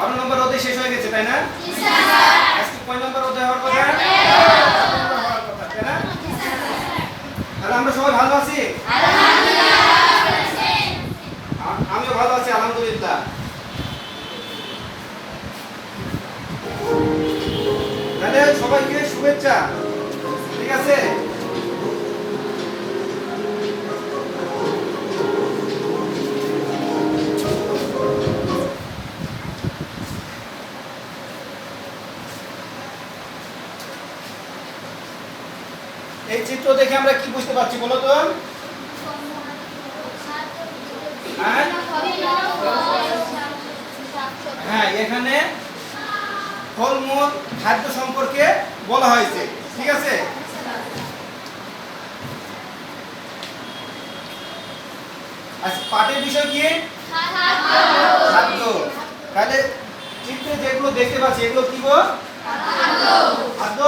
বারো নম্বর অধ্যায় শেষ হয়ে গেছে, তাই না? আজকে কয় নম্বর অধ্যায় হওয়ার কথা? তাই না? তাহলে আমরা সবাই ভালো আছি? আমিও ভালো আছি, আলহামদুলিল্লাহ। তাহলে সবাইকে শুভেচ্ছা। ঠিক আছে? বুঝতে পারছি, বলো তো। হ্যাঁ? হ্যাঁ এখানে ফলমূল, খাদ্য সম্পর্কে বলা হয়েছে, ঠিক আছে? আচ্ছা পাঠের বিষয় কি? খাদ্য। তাহলে চিত্রে যেগুলো দেখতে পাচ্ছি, এগুলো কি গো? খাদ্য?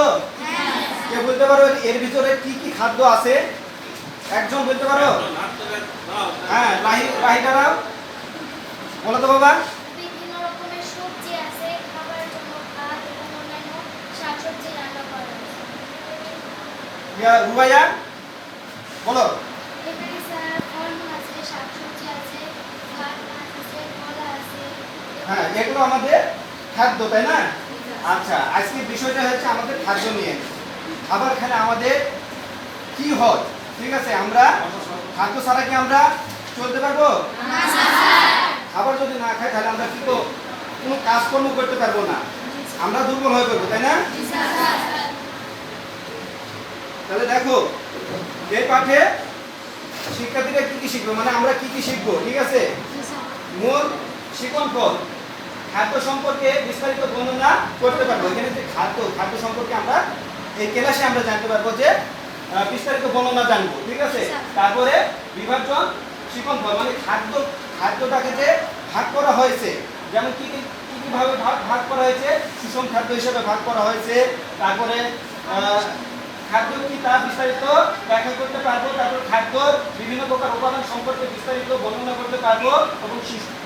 কে বলতে পারো এর ভিতরে কি কি খাদ্য আছে? একজন বলতে পারো? হ্যাঁ রাহি রাহি দাঁড়াও বলো তো বাবা। রুবাইয়া? বলো। হ্যাঁ এগুলো আমাদের খাদ্য তাই না? আচ্ছা আজকে বিষয়টা হচ্ছে আমাদের খাদ্য নিয়ে। খাবার খেলে আমাদের কি হয় ঠিক আছে আমরা খাদ্য ছাড়া কি আমরা চলতে পারব? খাবার যদি না খাই তাহলে আমরা কি তো কোনো কাজকর্ম করতে পারব না। আমরা দুর্বল হয়ে পড়ব তাই না? তাহলে দেখো এই পাঠে শিক্ষার্থীরা কি কি শিখবে? মানে আমরা কি কি শিখব? ঠিক আছে? মূল শিকন ফল। খাদ্য সম্পর্কে বিস্তারিত বর্ণনা করতে পারব। এখানে যে খাদ্য খাদ্য সম্পর্কে আমরা এই ক্লাসে আমরা জানতে পারব যে বিস্তারিত বর্ণনা জানব ঠিক আছে? তারপরে বিভাজন ফল মানে খাদ্য খাদ্যটাকে যে ভাগ করা হয়েছে যেমন কি কি কি কি ভাবে ভাগ ভাগ করা হয়েছে সুষম খাদ্য হিসেবে ভাগ করা হয়েছে তারপরে আহ, খাদ্য কি তা বিস্তারিত ব্যাখ্যা করতে পারব তারপর খাদ্য বিভিন্ন প্রকার উপাদান সম্পর্কে বিস্তারিত বর্ণনা করতে পারব এবং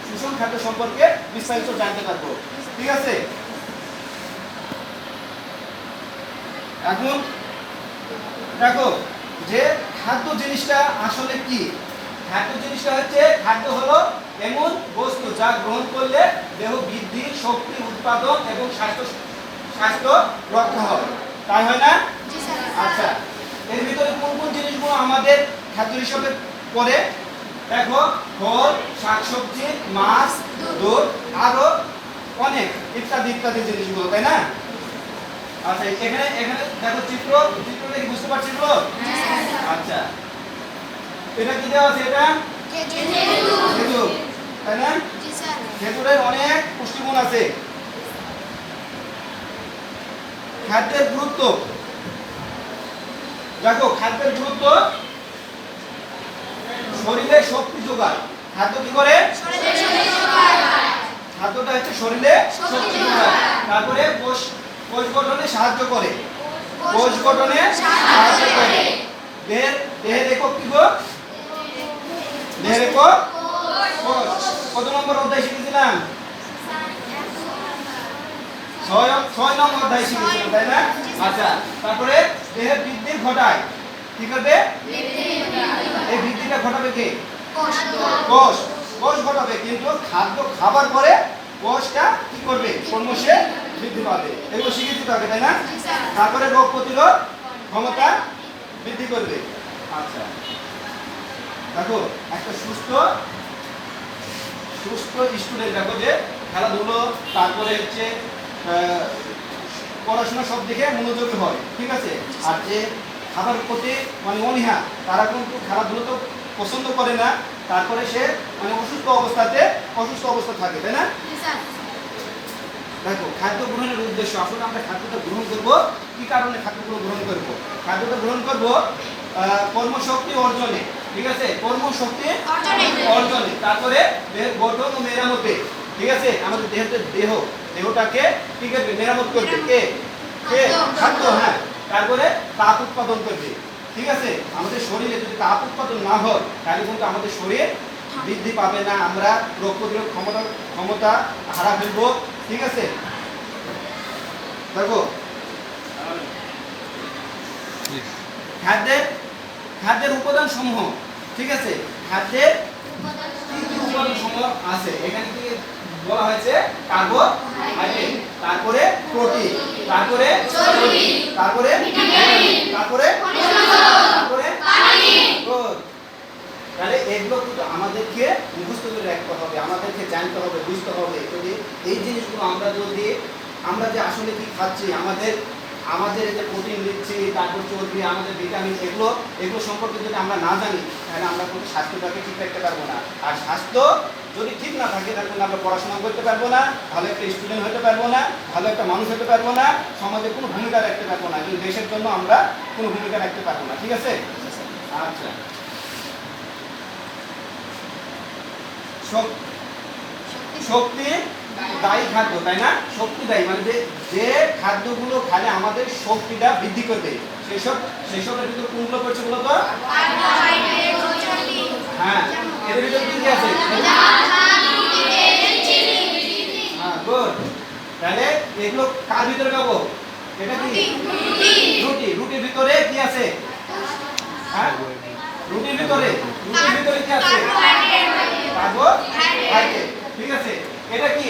সুষম খাদ্য সম্পর্কে বিস্তারিত জানতে পারব ঠিক আছে? এখন দেখো যে খাদ্য জিনিসটা আসলে কি? খাদ্য জিনিসটা হচ্ছে খাদ্য হলো এমন বস্তু যা গ্রহণ করলে দেহ বৃদ্ধি শক্তি উৎপাদন এবং স্বাস্থ্য স্বাস্থ্য রক্ষা হবে তাই হয় না? আচ্ছা এর ভিতরে কোন কোন জিনিসগুলো আমাদের খাদ্য হিসাবে পড়ে? দেখো ফল শাকসবজি মাছ দুধ আরও অনেক ইত্যাদি ইত্যাদি জিনিসগুলো তাই না? আচ্ছা এখানে এখানে দেখো চিত্র চিত্র দেখে বুঝতে পারছি তো আচ্ছা। এটা কি দেওয়া আছে? এটা? খেজুর। তাই না? খেজুরের অনেক পুষ্টিগুণ আছে। খাদ্যের গুরুত্ব। দেখো খাদ্যের গুরুত্ব শরীরে শক্তি যোগায়। খাদ্য কি করে? খাদ্যটা হচ্ছে শরীরে শক্তি যোগায়। তারপরে কোষ গঠনে সাহায্য করে। কোষ গঠনে সাহায্য করে। দেহের দেহের একক কি গো? দেহের একক কোষ। কত নম্বর অধ্যায় শিখেছিলাম? ছয় ছয় নম্বর অধ্যায় শিখেছিলাম তাই না? আচ্ছা তারপরে দেহের বৃদ্ধি ঘটায়। কি করবে এই বৃদ্ধিটা ঘটাবে কে? কোষ কোষ। ঘটাবে কিন্তু খাদ্য খাবার পরে কোষটা কি করবে? ক্রমশে বৃদ্ধি পাবে এগুলো শিখে দিতে হবে তাই না? তারপরে রোগ প্রতিরোধ ক্ষমতা বৃদ্ধি করবে। আচ্ছা। দেখো, একটা সুস্থ সুস্থ স্টুডেন্ট দেখো যে খেলাধুলো, তারপরে হচ্ছে পড়াশোনা সব দিকে মনোযোগী হয়, ঠিক আছে? আর যে খাবার প্রতি মানে অনীহা, তারা কিন্তু খেলাধুলো তো পছন্দ করে না, তারপরে সে মানে অসুস্থ অবস্থাতে অসুস্থ অবস্থা থাকে, তাই না? দেখো খাদ্য গ্রহণের উদ্দেশ্য আসলে আমরা খাদ্যটা গ্রহণ করব কি কারণে খাদ্যগুলো গ্রহণ করব? খাদ্যটা গ্রহণ করব কর্মশক্তি অর্জনে ঠিক আছে? কর্মশক্তি অর্জনে। তারপরে দেহের গঠন ও মেরামতে ঠিক আছে? আমাদের দেহের দেহ দেহটাকে ঠিক আছে মেরামত করবে। কে? কে? খাদ্য হ্যাঁ। তারপরে তাপ উৎপাদন করবে ঠিক আছে? আমাদের শরীরে যদি তাপ উৎপাদন না হয় তাহলে কিন্তু আমাদের শরীর বৃদ্ধি পাবে না। আমরা রোগ প্রতিরোধ ক্ষমতা ক্ষমতা হারা ফেলব। ঠিক আছে? দেখো। খাদ্যের খাদ্যের উপাদান সমূহ ঠিক আছে? খাদ্যের কি কি উপাদান সমূহ আছে। এখানে কি বলা হয়েছে? কার্বোহাইড্রেট তারপরে প্রোটিন তারপরে তারপরে তারপরে তারপরে Good. তাহলে এগুলো কিন্তু আমাদেরকে মুখস্থ করে রাখতে হবে আমাদেরকে জানতে হবে বুঝতে হবে। যদি এই জিনিসগুলো আমরা যদি আমরা যে আসলে কি খাচ্ছি আমাদের আমাদের যে প্রোটিন নিচ্ছি তারপর চর্বি আমাদের ভিটামিন এগুলো এগুলো সম্পর্কে যদি আমরা না জানি তাহলে আমরা কিন্তু স্বাস্থ্যটাকে ঠিক রাখতে পারব না। আর স্বাস্থ্য যদি ঠিক না থাকে তাহলে আমরা পড়াশোনা করতে পারব না ভালো একটা স্টুডেন্ট হতে পারব না ভালো একটা মানুষ হতে পারব না সমাজে কোনো ভূমিকা রাখতে পারব না। কিন্তু দেশের জন্য আমরা কোনো ভূমিকা রাখতে পারব না। ঠিক আছে। আচ্ছা শক- শক্তি দায়ী খাদ্য, তাই না? শক্তি দায়ী মানে যে খাদ্যগুলো খেলে আমাদের শক্তিটা বৃদ্ধি করবে। সেসব সেসবের ভিতরে কোনগুলো পড়ছে বলো তো? হ্যাঁ এদের ভিতরে কি কি আছে? হ্যাঁ গুড। তাহলে এগুলো কার ভিতরে পাবো? এটা কি? রুটি। রুটির ভিতরে কি আছে? হ্যাঁ? রুটির ভিতরে। রুটির ভিতরে কি আছে? ঠিক আছে। এটা কি?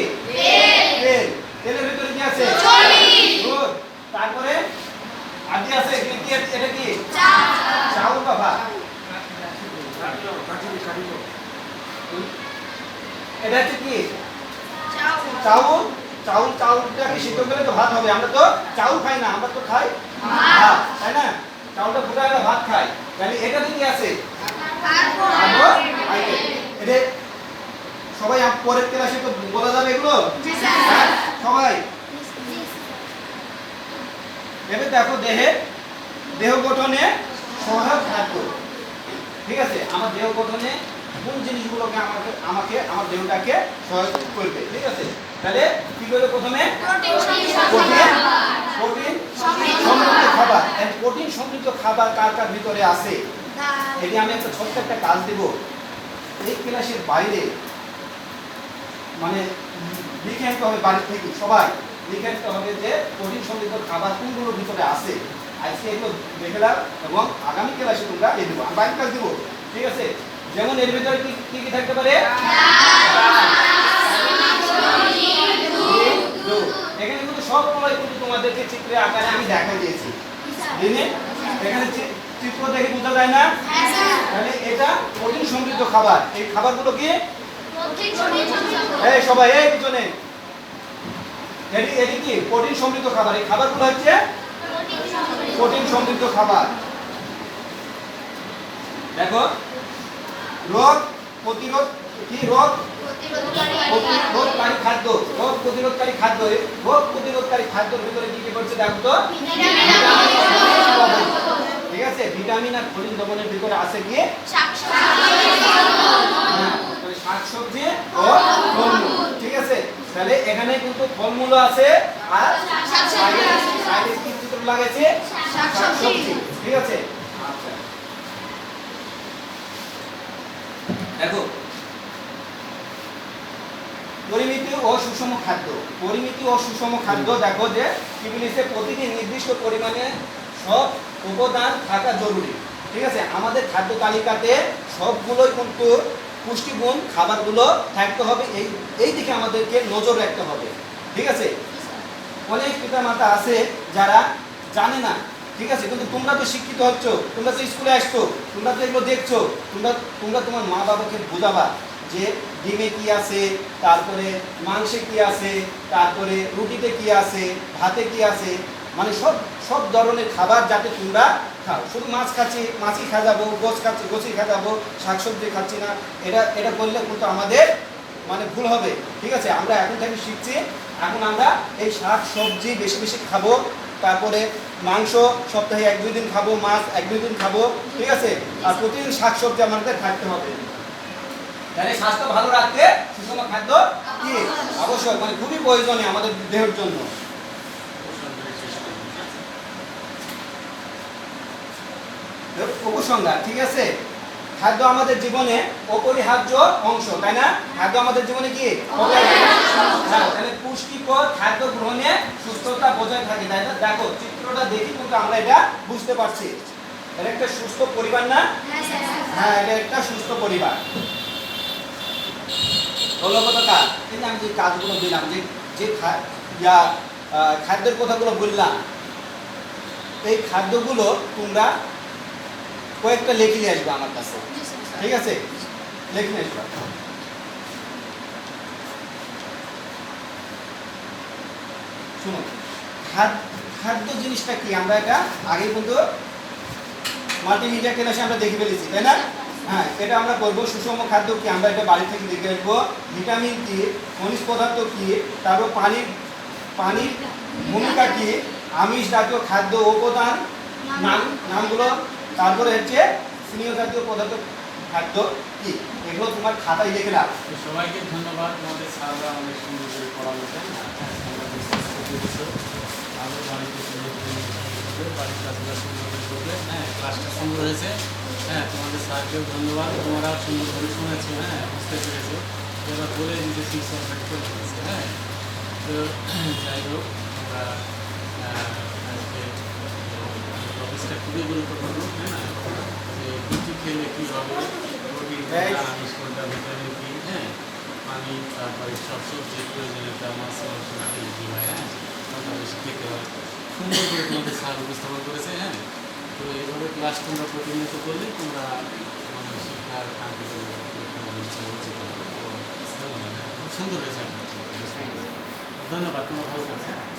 তেল। তেলের ভিতরে কি আছে? গুড। তারপরে আর আছে এখানে কি আছে? এটা কি? চাউল। বা এটা হচ্ছে কি? চাউল। চাউল। চাউলটা কি সিদ্ধ করলে তো ভাত হবে। আমরা তো চাউল খাই না আমরা তো খাই ভাত। তাই না? চাউলটা ফুটা ভাত খাই। তাহলে এটাতে কি আছে? কার্বোহাইড্রেট এটা সবাই পরের ক্লাসে তো বলা যাবে এগুলো? সবাই? এবার দেখো দেহে দেহ গঠনে সহায়ক খাদ্য। ঠিক আছে? আমার দেহ গঠনে কোন জিনিসগুলোকে আমাকে আমাকে আমার দেহটাকে সহায়ক করবে? ঠিক আছে? তাহলে কি করবে প্রথমে? প্রোটিন সমৃদ্ধ খাবার। প্রোটিন সমৃদ্ধ খাবার। কার কার ভিতরে আছে? এটি আমি একটা ছোট্ট একটা কাজ দেব। এই ক্লাসের বাইরে মানে লিখে আনতে হবে বাড়ি থেকে সবাই লিখে আনতে হবে যে প্রোটিন সমৃদ্ধ খাবার কোনগুলোর ভিতরে আছে? আজকে এগুলো দেখে নাও এবং আগামী ক্লাসে তোমরা এ দেবো। বাইরে কাজ দেবো, ঠিক আছে? যেমন এর ভিতরে কি কি কি থাকতে পারে? এখানে কিন্তু সবগুলোই কিন্তু তোমাদেরকে চিত্রে আকারে আমি দেখা দিয়েছি। এখানে চিত্র দেখে বোঝা যায় না? তাহলে এটা প্রোটিন সমৃদ্ধ খাবার। এই খাবারগুলো কি? এই সবাই এই পিছনে এটি এটি কি? প্রোটিন সমৃদ্ধ খাবার। এই খাবারগুলো হচ্ছে প্রোটিন সমৃদ্ধ। খাবার। দেখো রোগ প্রতিরোধ কি? রোগ প্রতিরোধকারী খাদ্য। রোগ প্রতিরোধকারী খাদ্য। রোগ প্রতিরোধকারী খাদ্যের ভিতরে কি কি করছে? দেখো তো। আছে, ভিটামিন আর খনিজ লবণের ভিতরে আছে কি? শাকসবজি ও ফলমূল। ঠিক আছে? তাহলে এখানে কিন্তু ফলমূল আছে আর শাকসবজি। ঠিক আছে? আচ্ছা। দেখো, পরিমিতি ও সুষম খাদ্য। পরিমিতি ও সুষম খাদ্য দেখো যে কি বলেছে প্রতিদিন নির্দিষ্ট পরিমাণে সব উপাদান থাকা জরুরি। ঠিক আছে? আমাদের খাদ্য তালিকাতে সবগুলোই কিন্তু পুষ্টিগুণ খাবারগুলো থাকতে হবে। এই এই দিকে আমাদেরকে নজর রাখতে হবে। ঠিক আছে? অনেক পিতা মাতা আছে যারা জানে না। ঠিক আছে? কিন্তু তোমরা তো শিক্ষিত হচ্ছ, তোমরা তো স্কুলে আসছো, তোমরা তো এগুলো দেখছ, তোমরা তোমরা তোমার মা বাবাকে বোঝাবা যে ডিমে কি আছে, তারপরে মাংসে কি আছে, তারপরে রুটিতে কি আছে, ভাতে কি আছে মানে সব সব ধরনের খাবার যাতে তোমরা খাও। শুধু মাছ খাচ্ছি মাছই খা যাব গোছ খাচ্ছি গোছই খা যাব শাকসবজি খাচ্ছি না এটা এটা করলে কিন্তু আমাদের মানে ভুল হবে। ঠিক আছে? আমরা এখন থেকে শিখছি এখন আমরা এই শাক সবজি বেশি বেশি খাব তারপরে মাংস সপ্তাহে এক দুই দিন খাব মাছ এক দুই দিন খাব ঠিক আছে? আর প্রতিদিন শাক সবজি আমাদের থাকতে হবে। তাহলে স্বাস্থ্য ভালো রাখতে সুষম খাদ্য কি? অবশ্যই মানে খুবই প্রয়োজনীয় আমাদের দেহের জন্য। উপসংহার ঠিক আছে? খাদ্য আমাদের জীবনে অপরিহার্য অংশ তাই না? খাদ্য আমাদের জীবনে কি? তাহলে পুষ্টিকর খাদ্য গ্রহণে সুস্থতা বজায় থাকে তাই না? দেখো চিত্রটা দেখি কিন্তু আমরা এটা বুঝতে পারছি। এটা একটা সুস্থ পরিবার না? হ্যাঁ হ্যাঁ এটা একটা সুস্থ পরিবার। হলো কত কাজ যে আমি যে কাজগুলো দিলাম যে যে খাদ্যের কথাগুলো বললাম এই খাদ্যগুলো তোমরা কয়েকটা লেখি নিয়ে আসবে আমার কাছে। ঠিক আছে? লেখি নিয়ে আসবে। শুনো খাদ্য জিনিসটা কি? আমরা এটা আগে কিন্তু মাল্টিমিডিয়া ক্লাসে আমরা দেখে ফেলেছি, তাই না? হ্যাঁ এটা আমরা করব। সুষম খাদ্য কি? আমরা এটা বাড়ি থেকে দেখে আসব। ভিটামিন কি? খনিজ পদার্থ কি? তারপর পানির পানির ভূমিকা কি? আমিষ জাতীয় খাদ্য উপাদান? নাম, নামগুলো? তারপরে হচ্ছে স্নেহ জাতীয় পদার্থ খাদ্য কি? এগুলো তোমার খাতায় লিখে রাখ সবাইকে ধন্যবাদ তোমাদের স্যাররা অনেক সুন্দর করে করবে, বাড়ির সুন্দর হ্যাঁ ক্লাসটা সুন্দর হয়েছে। হ্যাঁ তোমাদের স্যারকেও ধন্যবাদ। তোমরা সুন্দর করে শুনেছো হ্যাঁ বুঝতে পেরেছ। বলে হ্যাঁ। তো যাই হোক আমরা আহ, আজকে অফিসটা খুবই গুরুত্বপূর্ণ হ্যাঁ? না যে রুটি খেলে কী হবে প্রোটিন. আমিষ কোনটা ভিটামিন কি হ্যাঁ? পানি তারপরে সব সবজি প্রয়োজনীয়তা মাছ মাংস কী হয় হ্যাঁ? কোনটা বেশি খেতে হয়। সুন্দর করে তোমাদের স্যার উপস্থাপন করেছে হ্যাঁ? তো এইভাবে ক্লাস তোমরা প্রতিনিয়ত করলে তোমরা মানে শিক্ষার কাঙ্ক্ষিত খুব সুন্দর হয়েছে আপনার। ধন্যবাদ তোমার ভালো হ্যাঁ?